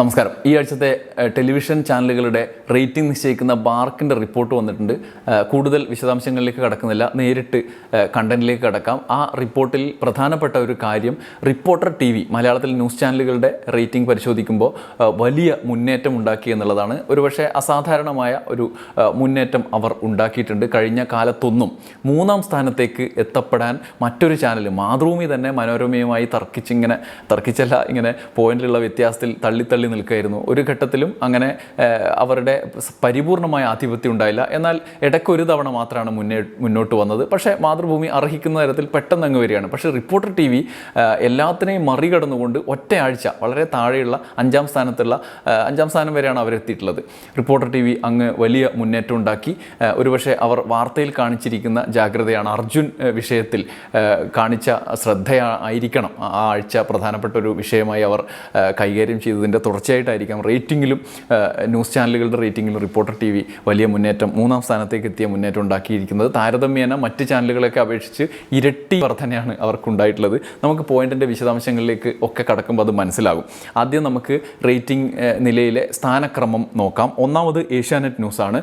നമസ്കാരം. ഈ ആഴ്ചത്തെ ടെലിവിഷൻ ചാനലുകളുടെ റേറ്റിംഗ് നിശ്ചയിക്കുന്ന ബാർക്കിന്റെ റിപ്പോർട്ട് വന്നിട്ടുണ്ട്. കൂടുതൽ വിശദാംശങ്ങളിലേക്ക് കടക്കുന്നില്ല. നേരിട്ട് കണ്ടന്റിലേക്ക് കടക്കാം. ആ റിപ്പോർട്ടിൽ പ്രധാനപ്പെട്ട ഒരു കാര്യം റിപ്പോർട്ടർ ടി വി മലയാളത്തിൽ ന്യൂസ് ചാനലുകളുടെ റേറ്റിംഗ് പരിശോധിക്കുമ്പോൾ വലിയ മുന്നേറ്റം ഉണ്ടാക്കി എന്നുള്ളതാണ്. ഒരുപക്ഷെ അസാധാരണമായ ഒരു മുന്നേറ്റം അവർ ഉണ്ടാക്കിയിട്ടുണ്ട്. കഴിഞ്ഞ കാലത്തൊന്നും മൂന്നാം സ്ഥാനത്തേക്ക് എത്തപ്പെടാൻ മറ്റൊരു ചാനൽ മാതൃഭൂമി തന്നെ മനോരമയുമായി തർക്കിച്ചിങ്ങനെ തർക്കിച്ചല്ല ഇങ്ങനെ പോയിന്റിലുള്ള വ്യത്യാസത്തിൽ തള്ളി തള്ളി നിൽക്കുകയായിരുന്നു ഒരു ഘട്ടത്തിലും അങ്ങനെ അവരുടെ പരിപൂർണമായ ആധിപത്യം ഉണ്ടായില്ല. എന്നാൽ ഇടയ്ക്ക് ഒരു തവണ മാത്രമാണ് മുന്നേ മുന്നോട്ട് വന്നത്. പക്ഷേ മാതൃഭൂമി അർഹിക്കുന്ന തരത്തിൽ പെട്ടെന്ന് അങ്ങ് വരികയാണ്. പക്ഷേ റിപ്പോർട്ടർ ടി വി എല്ലാത്തിനെയും മറികടന്നുകൊണ്ട് ഒറ്റയാഴ്ച വളരെ താഴെയുള്ള അഞ്ചാം സ്ഥാനത്തുള്ള അഞ്ചാം സ്ഥാനം വരെയാണ് അവരെത്തിയിട്ടുള്ളത് റിപ്പോർട്ടർ ടി വി അങ്ങ് വലിയ മുന്നേറ്റം ഉണ്ടാക്കി. ഒരുപക്ഷെ അവർ വാർത്തയിൽ കാണിച്ചിരിക്കുന്ന ജാഗ്രതയാണ് അർജുൻ വിഷയത്തിൽ കാണിച്ച ശ്രദ്ധയായിരിക്കണം ആ ആഴ്ച പ്രധാനപ്പെട്ട ഒരു വിഷയമായി അവർ കൈകാര്യം ചെയ്തതിന്റെ തുടർച്ചയായിട്ടായിരിക്കാം. റേറ്റിംഗിലും ന്യൂസ് ചാനലുകളുടെ റേറ്റിംഗിലും റിപ്പോർട്ടർ ടി വി വലിയ മുന്നേറ്റം മൂന്നാം സ്ഥാനത്തേക്ക് എത്തിയ മുന്നേറ്റം ഉണ്ടാക്കിയിരിക്കുന്നത്. താരതമ്യേന മറ്റ് ചാനലുകളൊക്കെ അപേക്ഷിച്ച് ഇരട്ടി വർധനയാണ് അവർക്കുണ്ടായിട്ടുള്ളത്. നമുക്ക് പോയിന്റിന്റെ വിശദാംശങ്ങളിലേക്ക് ഒക്കെ കടക്കുമ്പോൾ അത് മനസ്സിലാകും. ആദ്യം നമുക്ക് റേറ്റിംഗ് നിലയിലെ സ്ഥാനക്രമം നോക്കാം. ഒന്നാമത് ഏഷ്യാനെറ്റ് ന്യൂസാണ്.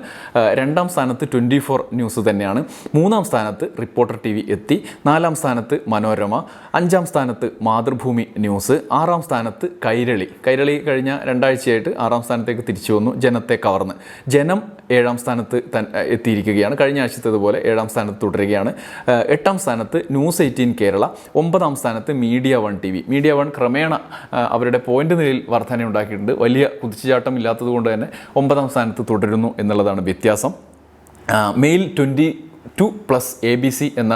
രണ്ടാം സ്ഥാനത്ത് ട്വന്റി ഫോർ ന്യൂസ് തന്നെയാണ്. മൂന്നാം സ്ഥാനത്ത് റിപ്പോർട്ടർ ടി വി എത്തി. നാലാം സ്ഥാനത്ത് മനോരമ. അഞ്ചാം സ്ഥാനത്ത് മാതൃഭൂമി ന്യൂസ്. ആറാം സ്ഥാനത്ത് കൈരളി. കൈരളി കഴിഞ്ഞ രണ്ടാഴ്ചയായിട്ട് ആറാം സ്ഥാനത്തേക്ക് തിരിച്ചു വന്നു ജനത്തെ കവർന്ന്. ജനം ഏഴാം സ്ഥാനത്ത് എത്തിയിരിക്കുകയാണ്. കഴിഞ്ഞ ആഴ്ചത്തേതുപോലെ ഏഴാം സ്ഥാനത്ത് തുടരുകയാണ്. എട്ടാം സ്ഥാനത്ത് ന്യൂസ് എയ്റ്റീൻ കേരള ഒമ്പതാം സ്ഥാനത്ത് media one T V. Media one ക്രമേണ അവരുടെ പോയിന്റ് നിലയിൽ വർധന ഉണ്ടാക്കിയിട്ടുണ്ട് വലിയ കുതിച്ചുചാട്ടം ഇല്ലാത്തതുകൊണ്ട് തന്നെ ഒമ്പതാം സ്ഥാനത്ത് തുടരുന്നു എന്നുള്ളതാണ് വ്യത്യാസം. Male twenty two plus A B C എന്ന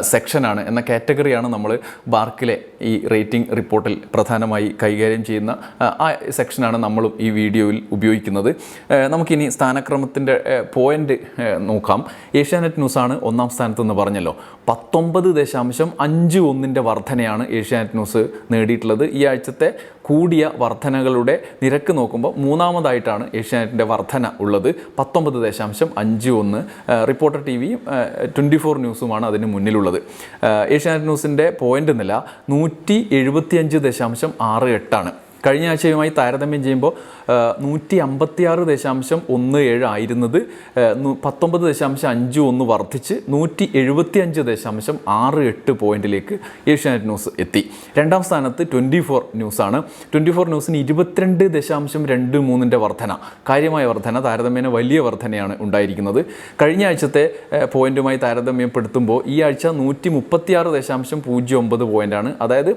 സെക്ഷനാണ് എന്ന കാറ്റഗറിയാണ് നമ്മൾ ബാർക്കിലെ ഈ റേറ്റിംഗ് റിപ്പോർട്ടിൽ പ്രധാനമായി കൈകാര്യം ചെയ്യുന്ന ആ, സെക്ഷനാണ് നമ്മളും ഈ വീഡിയോയിൽ ഉപയോഗിക്കുന്നത്. നമുക്കിനി സ്ഥാനക്രമത്തിന്റെ പോയിന്റ് നോക്കാം. ഏഷ്യാനെറ്റ് ന്യൂസാണ് ഒന്നാം സ്ഥാനത്തെന്ന് പറഞ്ഞല്ലോ. പത്തൊമ്പത് ദശാംശം അഞ്ച് ഒന്നിന്റെ വർധനയാണ് ഏഷ്യാനെറ്റ് ന്യൂസ് നേടിയിട്ടുള്ളത്. ഈ ആഴ്ചത്തെ കൂടിയ വർധനകളുടെ നിരക്ക് നോക്കുമ്പോൾ മൂന്നാമതായിട്ടാണ് ഏഷ്യാനെറ്റിന്റെ വർധന ഉള്ളത്. പത്തൊമ്പത് ദശാംശം അഞ്ച് ഒന്ന് റിപ്പോർട്ടർ ടി വിയും ട്വന്റി ഫോർ ന്യൂസുമാണ് അതിന് മുന്നിലുള്ളത്. ഏഷ്യാനെറ്റ് ന്യൂസിന്റെ പോയിന്റ് നില നൂറ്റി എഴുപത്തിയഞ്ച് ദശാംശം ആറ് എട്ടാണ്. കഴിഞ്ഞ ആഴ്ചയുമായി താരതമ്യം ചെയ്യുമ്പോൾ നൂറ്റി അമ്പത്തിയാറ് ദശാംശം ഒന്ന് ഏഴ് ആയിരുന്നത് പത്തൊമ്പത് ദശാംശം അഞ്ച് ഒന്ന് വർദ്ധിച്ച് നൂറ്റി എഴുപത്തി അഞ്ച് ദശാംശം ആറ് എട്ട് പോയിന്റിലേക്ക് ഏഷ്യാനെറ്റ് ന്യൂസ് എത്തി. രണ്ടാം സ്ഥാനത്ത് ട്വന്റി ഫോർ ന്യൂസാണ്. ട്വന്റി ഫോർ ന്യൂസിന് ഇരുപത്തിരണ്ട് ദശാംശം രണ്ട് മൂന്നിന്റെ വർധന കാര്യമായ വർധന താരതമ്യേന വലിയ വർധനയാണ് ഉണ്ടായിരിക്കുന്നത്. കഴിഞ്ഞ ആഴ്ചത്തെ പോയിന്റുമായി താരതമ്യപ്പെടുത്തുമ്പോൾ ഈ ആഴ്ച നൂറ്റി മുപ്പത്തിയാറ് ദശാംശം പൂജ്യം ഒമ്പത് പോയിന്റാണ്. അതായത്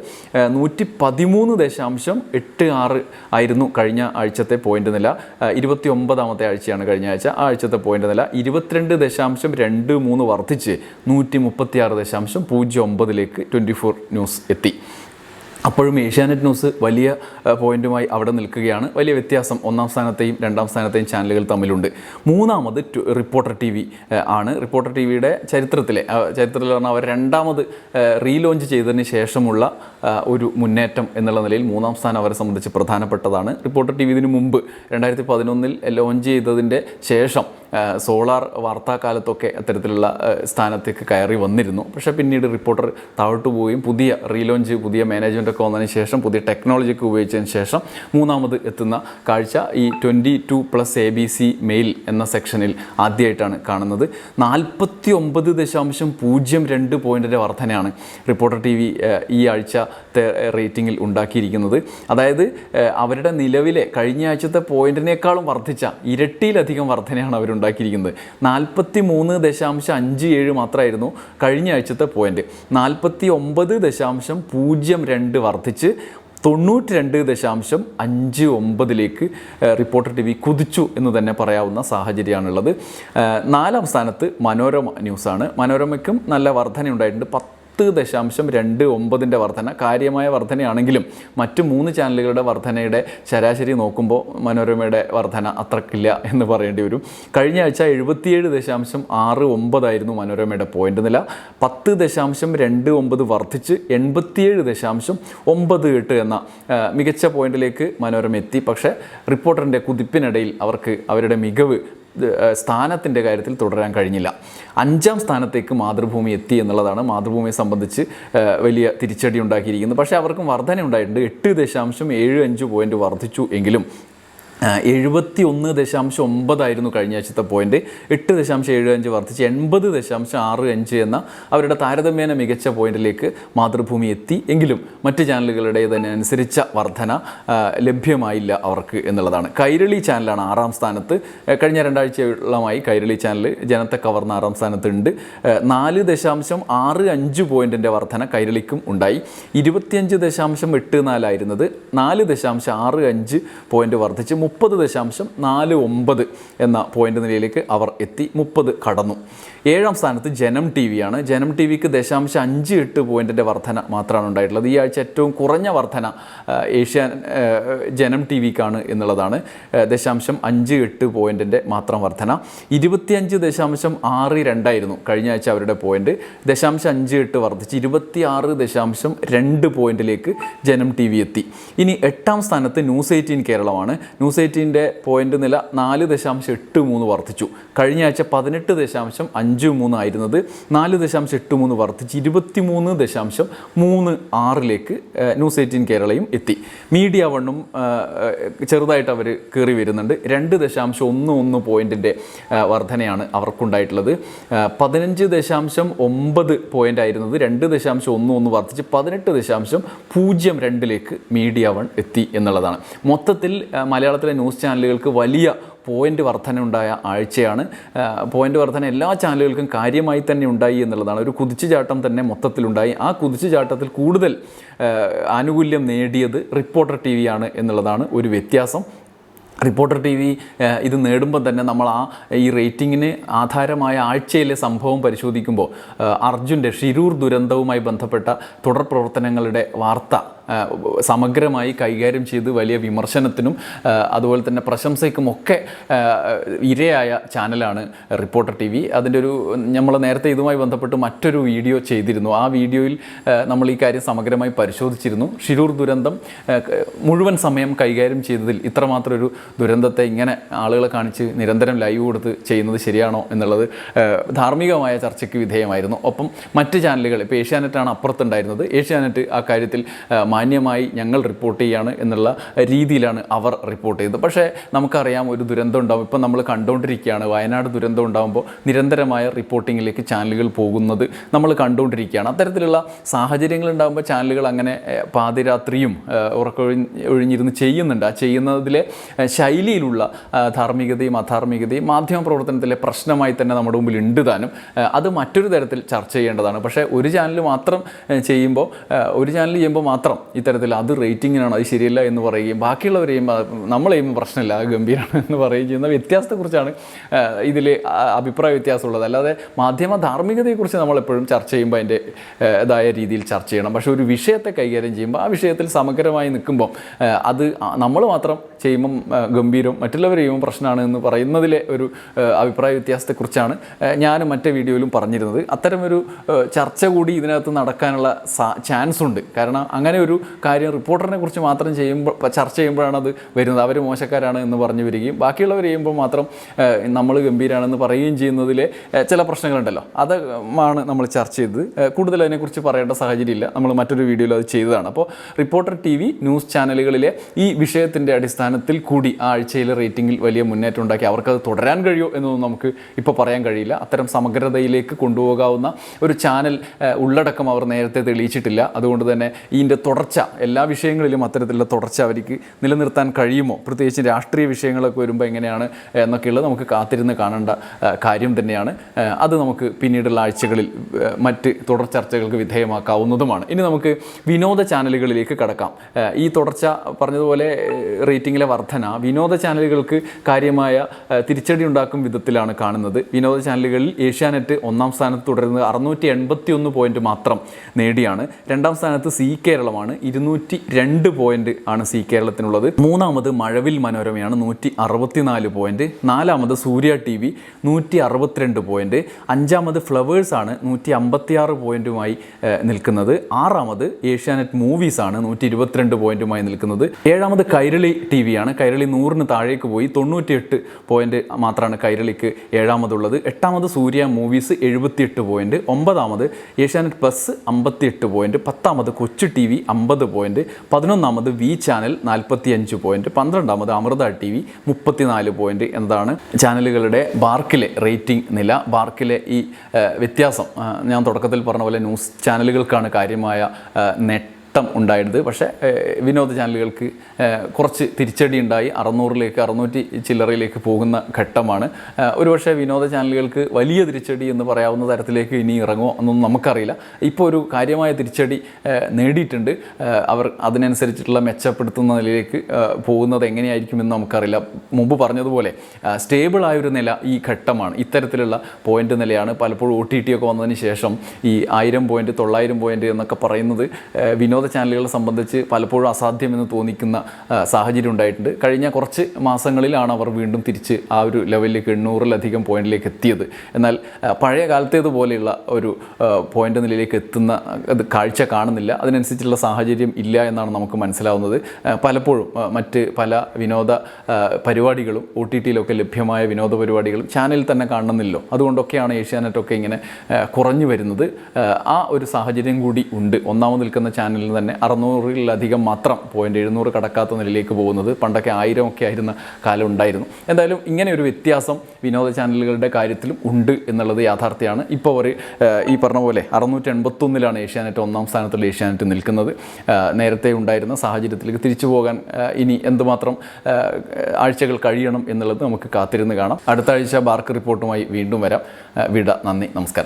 നൂറ്റി പതിമൂന്ന് ദശാംശം എട്ട് ആറ് ആയിരുന്നു കഴിഞ്ഞ ആഴ്ചത്തെ പോയിന്റ് നില. ഇരുപത്തി ഒമ്പതാമത്തെ ആഴ്ചയാണ് കഴിഞ്ഞ ആഴ്ച. ആ ആഴ്ചത്തെ പോയിന്റ് നില ഇരുപത്തിരണ്ട് ദശാംശം രണ്ട് മൂന്ന് വർദ്ധിച്ച് നൂറ്റി മുപ്പത്തിയാറ് ദശാംശം പൂജ്യം ഒമ്പതിലേക്ക് ട്വന്റി ഫോർ ന്യൂസ് എത്തി. അപ്പോഴും ഏഷ്യാനെറ്റ് ന്യൂസ് വലിയ പോയിന്റുമായി അവിടെ നിൽക്കുകയാണ്. വലിയ വ്യത്യാസം ഒന്നാം സ്ഥാനത്തെയും രണ്ടാം സ്ഥാനത്തെയും ചാനലുകൾ തമ്മിലുണ്ട്. മൂന്നാമത് റിപ്പോർട്ടർ ടി വി ആണ്. റിപ്പോർട്ടർ ടി വിയുടെ ചരിത്രത്തിലെ ചരിത്രത്തിൽ പറഞ്ഞാൽ അവർ രണ്ടാമത് റീലോഞ്ച് ചെയ്തതിന് ശേഷമുള്ള ഒരു മുന്നേറ്റം എന്നുള്ള നിലയിൽ മൂന്നാം സ്ഥാനം അവരെ സംബന്ധിച്ച് പ്രധാനപ്പെട്ടതാണ്. റിപ്പോർട്ടർ ടി വി ഇതിനു മുമ്പ് രണ്ടായിരത്തി പതിനൊന്നിൽ ലോഞ്ച് ചെയ്തതിന്റെ ശേഷം സോളാർ വാർത്താകാലത്തൊക്കെ അത്തരത്തിലുള്ള സ്ഥാനത്തേക്ക് കയറി വന്നിരുന്നു. പക്ഷേ പിന്നീട് റിപ്പോർട്ടർ താഴോട്ട് പോവുകയും പുതിയ റീലോഞ്ച് പുതിയ മാനേജ്മെന്റ് ഒക്കെ വന്നതിന് ശേഷം പുതിയ ടെക്നോളജി ഒക്കെ ഉപയോഗിച്ചതിന് ശേഷം മൂന്നാമത് എത്തുന്ന കാഴ്ച ഈ twenty two plus A B C male എന്ന സെക്ഷനിൽ ആദ്യമായിട്ടാണ് കാണുന്നത്. നാൽപ്പത്തി ഒമ്പത് ദശാംശം പൂജ്യം രണ്ട് പോയിന്റിന്റെ വർധനയാണ് റിപ്പോർട്ടർ ടി വി ഈ ആഴ്ച റേറ്റിംഗിൽ ഉണ്ടാക്കിയിരിക്കുന്നത്. അതായത് അവരുടെ നിലവിലെ കഴിഞ്ഞ ആഴ്ചത്തെ പോയിന്റിനേക്കാളും വർദ്ധിച്ച ഇരട്ടിയിലധികം വർധനയാണ് അവരുണ്ടാക്കിയിരിക്കുന്നത്. നാൽപ്പത്തി മൂന്ന് ദശാംശം അഞ്ച് ഏഴ് മാത്രമായിരുന്നു കഴിഞ്ഞ ആഴ്ചത്തെ പോയിന്റ് നാൽപ്പത്തി ഒമ്പത് ദശാംശം പൂജ്യം രണ്ട് വർദ്ധിച്ച് തൊണ്ണൂറ്റി രണ്ട് ദശാംശം അഞ്ച് ഒമ്പതിലേക്ക് റിപ്പോർട്ടർ ടി വി കുതിച്ചു എന്ന് തന്നെ പറയാവുന്ന സാഹചര്യമാണുള്ളത്. നാലാം സ്ഥാനത്ത് മനോരമ ന്യൂസാണ്. മനോരമയ്ക്കും നല്ല വർധന ഉണ്ടായിട്ടുണ്ട് പത്ത് ദശാംശം രണ്ട് ഒമ്പതിന്റെ വർധന കാര്യമായ വർധനയാണെങ്കിലും മറ്റ് മൂന്ന് ചാനലുകളുടെ വർധനയുടെ ശരാശരി നോക്കുമ്പോൾ മനോരമയുടെ വർധന അത്രക്കില്ല എന്ന് പറയേണ്ടി വരും. കഴിഞ്ഞ ആഴ്ച എഴുപത്തിയേഴ് ദശാംശം ആറ് ഒമ്പതായിരുന്നു മനോരമയുടെ പോയിന്റ് നില. പത്ത് ദശാംശം രണ്ട് ഒമ്പത് വർദ്ധിച്ച് എൺപത്തിയേഴ് ദശാംശം ഒമ്പത് എട്ട് എന്ന മികച്ച പോയിന്റിലേക്ക് മനോരമ എത്തി. പക്ഷേ റിപ്പോർട്ടറിന്റെ കുതിപ്പിനിടയിൽ അവർക്ക് അവരുടെ മികവ് സ്ഥാനത്തിന്റെ കാര്യത്തിൽ തുടരാൻ കഴിഞ്ഞില്ല. അഞ്ചാം സ്ഥാനത്തേക്ക് മാതൃഭൂമി എത്തി എന്നുള്ളതാണ് മാതൃഭൂമിയെ സംബന്ധിച്ച് വലിയ തിരിച്ചടി ഉണ്ടാക്കിയിരിക്കുന്നത്. പക്ഷേ അവർക്കും വർധന ഉണ്ടായിട്ടുണ്ട് എട്ട് ദശാംശം ഏഴ് അഞ്ച് പോയിന്റ് വർദ്ധിച്ചു എങ്കിലും എഴുപത്തി ഒന്ന് ദശാംശം ഒമ്പതായിരുന്നു കഴിഞ്ഞ ആഴ്ചത്തെ പോയിന്റ് എട്ട് ദശാംശം ഏഴ് അഞ്ച് വർദ്ധിച്ച് എൺപത് ദശാംശം ആറ് അഞ്ച് എന്ന അവരുടെ താരതമ്യേന മികച്ച പോയിന്റിലേക്ക് മാതൃഭൂമി എത്തി. എങ്കിലും മറ്റ് ചാനലുകളുടെ അനുസരിച്ച വർധന ലഭ്യമായില്ല അവർക്ക് എന്നുള്ളതാണ്. കൈരളി ചാനലാണ് ആറാം സ്ഥാനത്ത്. കഴിഞ്ഞ രണ്ടാഴ്ചയോളമായി കൈരളി ചാനൽ ജനത്തെ കവർന്ന ആറാം സ്ഥാനത്തുണ്ട്. നാല് ദശാംശം ആറ് അഞ്ച് പോയിന്റിന്റെ വർധന കൈരളിക്കും ഉണ്ടായി. ഇരുപത്തിയഞ്ച് ദശാംശം എട്ട് നാലായിരുന്നത് നാല് ദശാംശം ആറ് അഞ്ച് പോയിന്റ് വർദ്ധിച്ച് മുപ്പത് ദശാംശം നാല് ഒമ്പത് എന്ന പോയിന്റ് നിലയിലേക്ക് അവർ എത്തി. മുപ്പത് കടന്നു. ഏഴാം സ്ഥാനത്ത് ജനം ടി ആണ്. ജനം ടി വിക്ക് ദശാംശം അഞ്ച് എട്ട് പോയിന്റിന്റെ വർധന മാത്രമാണ് ഉണ്ടായിട്ടുള്ളത്. ഈ ആഴ്ച ഏറ്റവും കുറഞ്ഞ വർധന ഏഷ്യൻ ജനം ടി വിക്കാണ് എന്നുള്ളതാണ്. ദശാംശം അഞ്ച് എട്ട് പോയിന്റിന്റെ മാത്രം വർധന. ഇരുപത്തിയഞ്ച് ദശാംശം ആറ് രണ്ടായിരുന്നു കഴിഞ്ഞ ആഴ്ച അവരുടെ പോയിന്റ് ദശാംശം അഞ്ച് എട്ട് വർദ്ധിച്ച് ഇരുപത്തി ആറ് ദശാംശം രണ്ട് പോയിന്റിലേക്ക് ജനം ടി വി എത്തി. ഇനി എട്ടാം സ്ഥാനത്ത് ന്യൂസ് എയ്റ്റീൻ കേരളമാണ്. ന്യൂസ് എയ്റ്റീന്റെ പോയിന്റ് നില നാല് ദശാംശം എട്ട് മൂന്ന് വർദ്ധിച്ചു. കഴിഞ്ഞ ആഴ്ച പതിനെട്ട് ദശാംശം അഞ്ച് മൂന്ന് ആയിരുന്നത് നാല് ദശാംശം എട്ട് മൂന്ന് വർദ്ധിച്ച് ഇരുപത്തി മൂന്ന് ദശാംശം മൂന്ന് ആറിലേക്ക് ന്യൂസ് എയ്റ്റീൻ കേരളയും എത്തി. മീഡിയ വണ്ണും ചെറുതായിട്ട് അവർ കയറി വരുന്നുണ്ട്. രണ്ട് ദശാംശം ഒന്ന് ഒന്ന് പോയിന്റിന്റെ വർധനയാണ് അവർക്കുണ്ടായിട്ടുള്ളത്. പതിനഞ്ച് ദശാംശം ഒമ്പത് പോയിന്റ് ആയിരുന്നത് രണ്ട് ദശാംശം ഒന്ന് ഒന്ന് വർദ്ധിച്ച് പതിനെട്ട് ദശാംശം പൂജ്യം രണ്ടിലേക്ക് മീഡിയ വൺ എത്തി എന്നുള്ളതാണ്. മൊത്തത്തിൽ ഏഹ്, മലയാളത്തിലെ ന്യൂസ് ചാനലുകൾക്ക് വലിയ പോയിന്റ് വർധന ഉണ്ടായ ആഴ്ചയാണ് പോയിന്റ് വർധന എല്ലാ ചാനലുകൾക്കും കാര്യമായി തന്നെ ഉണ്ടായി എന്നുള്ളതാണ്. ഒരു കുതിച്ചുചാട്ടം തന്നെ മൊത്തത്തിലുണ്ടായി. ആ കുതിച്ചുചാട്ടത്തിൽ കൂടുതൽ ആനുകൂല്യം നേടിയത് റിപ്പോർട്ടർ ടി ആണ് എന്നുള്ളതാണ് ഒരു വ്യത്യാസം. റിപ്പോർട്ടർ ടി വി ഇത് നേടുമ്പോൾ തന്നെ നമ്മൾ ആ ഈ റേറ്റിങ്ങിന് ആധാരമായ ആഴ്ചയിലെ സംഭവം പരിശോധിക്കുമ്പോൾ അർജുന്റെ ഷിരൂർ ദുരന്തവുമായി ബന്ധപ്പെട്ട തുടർ പ്രവർത്തനങ്ങളുടെ വാർത്ത സമഗ്രമായി കൈകാര്യം ചെയ്ത് വലിയ വിമർശനത്തിനും അതുപോലെ തന്നെ പ്രശംസയ്ക്കും ഒക്കെ ഇരയായ ചാനലാണ് റിപ്പോർട്ടർ ടി വി. അതിന്റെ ഒരു നമ്മൾ നേരത്തെ ഇതുമായി ബന്ധപ്പെട്ട് മറ്റൊരു വീഡിയോ ചെയ്തിരുന്നു. ആ വീഡിയോയിൽ നമ്മൾ ഈ കാര്യം സമഗ്രമായി പരിശോധിച്ചിരുന്നു. ഷിരൂർ ദുരന്തം മുഴുവൻ സമയം കൈകാര്യം ചെയ്തതിൽ ഇത്രമാത്രം ഒരു ദുരന്തത്തെ ഇങ്ങനെ ആളുകളെ കാണിച്ച് നിരന്തരം ലൈവ് കൊടുത്ത് ചെയ്യുന്നത് ശരിയാണോ എന്നുള്ളത് ധാർമ്മികമായ ചർച്ചയ്ക്ക് വിധേയമായിരുന്നു. ഒപ്പം മറ്റ് ചാനലുകൾ ഇപ്പോൾ ഏഷ്യാനെറ്റാണ് അപ്പുറത്തുണ്ടായിരുന്നത്. ഏഷ്യാനെറ്റ് ആ കാര്യത്തിൽ മാന്യമായി ഞങ്ങൾ റിപ്പോർട്ട് ചെയ്യാണ് എന്നുള്ള രീതിയിലാണ് അവർ റിപ്പോർട്ട് ചെയ്തത്. പക്ഷേ നമുക്കറിയാം ഒരു ദുരന്തം ഉണ്ടാകും ഇപ്പം നമ്മൾ കണ്ടുകൊണ്ടിരിക്കുകയാണ്. വയനാട് ദുരന്തം ഉണ്ടാകുമ്പോൾ നിരന്തരമായ റിപ്പോർട്ടിങ്ങിലേക്ക് ചാനലുകൾ പോകുന്നത് നമ്മൾ കണ്ടുകൊണ്ടിരിക്കുകയാണ്. അത്തരത്തിലുള്ള സാഹചര്യങ്ങൾ ഉണ്ടാകുമ്പോൾ ചാനലുകൾ അങ്ങനെ പാതിരാത്രിയും ഉറക്കൊഴി ഒഴിഞ്ഞിരുന്ന് ചെയ്യുന്നുണ്ട്. ആ ചെയ്യുന്നതിലെ ശൈലിയിലുള്ള ധാർമ്മികതയും അധാർമികതയും മാധ്യമ പ്രവർത്തനത്തിലെ പ്രശ്നമായി തന്നെ നമ്മുടെ മുമ്പിൽ ഉണ്ട് താനും അത് മറ്റൊരു തരത്തിൽ ചർച്ച ചെയ്യേണ്ടതാണ്. പക്ഷേ ഒരു ചാനൽ മാത്രം ചെയ്യുമ്പോൾ ഒരു ചാനൽ ചെയ്യുമ്പോൾ മാത്രം ഇത്തരത്തിൽ അത് റേറ്റിങ്ങിനാണ് അത് ശരിയല്ല എന്ന് പറയുകയും ബാക്കിയുള്ളവർ ചെയ്യുമ്പോൾ നമ്മൾ ചെയ്യുമ്പോൾ പ്രശ്നമില്ല ഗംഭീരമാണ് എന്ന് പറയുകയും ചെയ്യുന്ന വ്യത്യാസത്തെക്കുറിച്ചാണ് ഇതിൽ അഭിപ്രായ വ്യത്യാസമുള്ളത്. അല്ലാതെ മാധ്യമ ധാർമ്മികതയെക്കുറിച്ച് നമ്മളെപ്പോഴും ചർച്ച ചെയ്യുമ്പോൾ അതിന്റെ ഇതായ രീതിയിൽ ചർച്ച ചെയ്യണം. പക്ഷേ ഒരു വിഷയത്തെ കൈകാര്യം ചെയ്യുമ്പോൾ ആ വിഷയത്തിൽ സമഗ്രമായി നിൽക്കുമ്പം അത് നമ്മൾ മാത്രം ചെയ്യുമ്പം ഗംഭീരം മറ്റുള്ളവർ ചെയ്യുമ്പോൾ പ്രശ്നമാണ് എന്ന് പറയുന്നതിലെ ഒരു അഭിപ്രായ വ്യത്യാസത്തെക്കുറിച്ചാണ് ഞാനും മറ്റേ വീഡിയോയിലും പറഞ്ഞിരുന്നത്. അത്തരമൊരു ചർച്ച കൂടി ഇതിനകത്ത് നടക്കാനുള്ള ചാൻസ് ഉണ്ട് കാരണം അങ്ങനെ ഒരു കാര്യം റിപ്പോർട്ടറിനെ കുറിച്ച് മാത്രം ചെയ്യുമ്പോൾ ചർച്ച ചെയ്യുമ്പോഴാണ് അത് വരുന്നത്. അവർ മോശക്കാരാണ് എന്ന് പറഞ്ഞു വരികയും ബാക്കിയുള്ളവർ ചെയ്യുമ്പോൾ മാത്രം നമ്മൾ ഗംഭീരാണെന്ന് പറയുകയും ചെയ്യുന്നതിലെ ചില പ്രശ്നങ്ങളുണ്ടല്ലോ. അത് ആണ് നമ്മൾ ചർച്ച ചെയ്തത്. കൂടുതൽ അതിനെക്കുറിച്ച് പറയേണ്ട സാഹചര്യമില്ല നമ്മൾ മറ്റൊരു വീഡിയോയിൽ അത് ചെയ്തതാണ്. അപ്പോൾ റിപ്പോർട്ടർ ടി വി ന്യൂസ് ചാനലുകളിലെ ഈ വിഷയത്തിന്റെ അടിസ്ഥാനത്തിൽ കൂടി ആ ആഴ്ചയിലെ റേറ്റിംഗിൽ വലിയ മുന്നേറ്റം ഉണ്ടാക്കി അവർക്കത് തുടരാൻ കഴിയുമോ എന്നൊന്നും നമുക്ക് ഇപ്പോൾ പറയാൻ കഴിയില്ല. അത്തരം സമഗ്രതയിലേക്ക് കൊണ്ടുപോകാവുന്ന ഒരു ചാനൽ ഉള്ളടക്കം അവർ നേരത്തെ തെളിയിച്ചിട്ടില്ല. അതുകൊണ്ട് തന്നെ ഇതിന്റെ തുടർച്ച എല്ലാ വിഷയങ്ങളിലും അത്തരത്തിലുള്ള തുടർച്ച അവർക്ക് നിലനിർത്താൻ കഴിയുമോ? പ്രത്യേകിച്ച് രാഷ്ട്രീയ വിഷയങ്ങളൊക്കെ വരുമ്പോൾ എങ്ങനെയാണ് എന്നൊക്കെയുള്ളത് നമുക്ക് കാത്തിരുന്ന് കാണേണ്ട കാര്യം തന്നെയാണ്. അത് നമുക്ക് പിന്നീടുള്ള ആഴ്ചകളിൽ മറ്റ് തുടർ ചർച്ചകൾക്ക് വിധേയമാക്കാവുന്നതുമാണ്. ഇനി നമുക്ക് വിനോദ ചാനലുകളിലേക്ക് കടക്കാം. ഈ തുടർച്ച പറഞ്ഞതുപോലെ റേറ്റിങ്ങിലെ വർധന വിനോദ ചാനലുകൾക്ക് കാര്യമായ തിരിച്ചടി ഉണ്ടാക്കും വിധത്തിലാണ് കാണുന്നത്. വിനോദ ചാനലുകളിൽ ഏഷ്യാനെറ്റ് ഒന്നാം സ്ഥാനത്ത് തുടരുന്നത് അറുന്നൂറ്റി എൺപത്തി ഒന്ന് പോയിന്റ് മാത്രം നേടിയാണ്. രണ്ടാം സ്ഥാനത്ത് സി കേരളമാണ്. ആണ്. ഇരുന്നൂറ്റി രണ്ട് പോയിന്റ് ആണ് സി കേരളത്തിനുള്ളത്. മൂന്നാമത് മഴവിൽ മനോരമയാണ് നൂറ്റി അറുപത്തിനാല് പോയിന്റ് നാലാമത് സൂര്യ ടി വി നൂറ്റി അറുപത്തിരണ്ട് പോയിന്റ് അഞ്ചാമത് ഫ്ലവേഴ്സ് ആണ് നൂറ്റി അമ്പത്തിയാറ് പോയിന്റുമായി നിൽക്കുന്നത്. ആറാമത് ഏഷ്യാനെറ്റ് മൂവീസ് ആണ് നൂറ്റി ഇരുപത്തിരണ്ട് പോയിന്റുമായി നിൽക്കുന്നത്. ഏഴാമത് കൈരളി ടി വി ആണ്. കൈരളി നൂറിന് താഴേക്ക് പോയി തൊണ്ണൂറ്റിയെട്ട് പോയിന്റ് മാത്രമാണ് കൈരളിക്ക് ഏഴാമതുള്ളത്. എട്ടാമത് സൂര്യ മൂവീസ് എഴുപത്തിയെട്ട് പോയിന്റ് ഒമ്പതാമത് ഏഷ്യാനെറ്റ് പ്ലസ് അമ്പത്തിയെട്ട് പോയിന്റ് പത്താമത് കൊച്ചു ടി വി അമ്പത് പോയിന്റ് പതിനൊന്നാമത് വി ചാനൽ നാൽപ്പത്തി അഞ്ച് പോയിന്റ് പന്ത്രണ്ടാമത് അമൃത ടി വി മുപ്പത്തിനാല് പോയിന്റ് എന്നതാണ് ചാനലുകളുടെ ബാർക്കിലെ റേറ്റിംഗ് നില ബാർക്കിലെ ഈ വ്യത്യാസം. ഞാൻ തുടക്കത്തിൽ പറഞ്ഞ പോലെ ന്യൂസ് ചാനലുകൾക്കാണ് കാര്യമായ ആ, നേട്ടം ഉണ്ടായിരുന്നത് പക്ഷേ വിനോദ ചാനലുകൾക്ക് കുറച്ച് തിരിച്ചടി ഉണ്ടായി അറുന്നൂറിലേക്ക് അറുന്നൂറ്റി ചില്ലറയിലേക്ക് പോകുന്ന ഘട്ടമാണ്. ഒരുപക്ഷെ വിനോദ ചാനലുകൾക്ക് വലിയ തിരിച്ചടി എന്ന് പറയാവുന്ന തരത്തിലേക്ക് ഇനി ഇറങ്ങുമോ എന്നൊന്നും നമുക്കറിയില്ല. ഇപ്പോൾ ഒരു കാര്യമായ തിരിച്ചടി നേടിയിട്ടുണ്ട്. അവർ അതിനനുസരിച്ചിട്ടുള്ള മെച്ചപ്പെടുത്തുന്ന നിലയിലേക്ക് പോകുന്നത് എങ്ങനെയായിരിക്കുമെന്ന് നമുക്കറിയില്ല. മുമ്പ് പറഞ്ഞതുപോലെ സ്റ്റേബിളായൊരു നില ഈ ഘട്ടമാണ്. ഇത്തരത്തിലുള്ള പോയിന്റ് നിലയാണ് പലപ്പോഴും ഒ ടി ടി ഒക്കെ വന്നതിന് ശേഷം ഈ ആയിരം പോയിന്റ് തൊള്ളായിരം പോയിന്റ് എന്നൊക്കെ പറയുന്നത് വിനോദ ചാനലുകളെ സംബന്ധിച്ച് പലപ്പോഴും അസാധ്യമെന്ന് തോന്നിക്കുന്ന സാഹചര്യം ഉണ്ടായിട്ടുണ്ട്. കഴിഞ്ഞ കുറച്ച് മാസങ്ങളിലാണ് അവർ വീണ്ടും തിരിച്ച് ആ ഒരു ലെവലിലേക്ക് എണ്ണൂറിലധികം പോയിന്റിലേക്ക് എത്തിയത്. എന്നാൽ പഴയ കാലത്തേതുപോലെയുള്ള ഒരു പോയിന്റ് നിലയിലേക്ക് എത്തുന്ന കാഴ്ച കാണുന്നില്ല. അതിനനുസരിച്ചുള്ള സാഹചര്യം ഇല്ല എന്നാണ് നമുക്ക് മനസ്സിലാവുന്നത്. പലപ്പോഴും മറ്റ് പല വിനോദ പരിപാടികളും ഒ ടി ടിയിലൊക്കെ ലഭ്യമായ വിനോദ പരിപാടികളും ചാനലിൽ തന്നെ കാണുന്നില്ലല്ലോ അതുകൊണ്ടൊക്കെയാണ് ഏഷ്യാനെറ്റൊക്കെ ഇങ്ങനെ കുറഞ്ഞു വരുന്നത്. ആ ഒരു സാഹചര്യം കൂടി ഉണ്ട്. ഒന്നാമത് നിൽക്കുന്ന ചാനലിൽ തന്നെ അറുന്നൂറിലധികം മാത്രം പോയിന്റ് എഴുന്നൂറ് കടക്കാത്ത നിലയിലേക്ക് പോകുന്നത് പണ്ടൊക്കെ ആയിരം ഒക്കെ ആയിരുന്ന കാലം ഉണ്ടായിരുന്നു. എന്തായാലും ഇങ്ങനെ ഒരു വ്യത്യാസം വിനോദ ചാനലുകളുടെ കാര്യത്തിലും ഉണ്ട് എന്നുള്ളത് യാഥാർത്ഥ്യമാണ്. ഇപ്പോൾ അവർ ഈ പറഞ്ഞ പോലെ അറുന്നൂറ്റി എൺപത്തൊന്നിലാണ് ഏഷ്യാനെറ്റ് ഒന്നാം സ്ഥാനത്തുള്ള ഏഷ്യാനെറ്റ് നിൽക്കുന്നത്. നേരത്തെ ഉണ്ടായിരുന്ന സാഹചര്യത്തിലേക്ക് തിരിച്ചു പോകാൻ ഇനി എന്തുമാത്രം ആഴ്ചകൾ കഴിയണം എന്നുള്ളത് നമുക്ക് കാത്തിരുന്ന് കാണാം. അടുത്ത ആഴ്ച ബാർക്ക് റിപ്പോർട്ടുമായി വീണ്ടും വരാം. വിട നന്ദി നമസ്കാരം.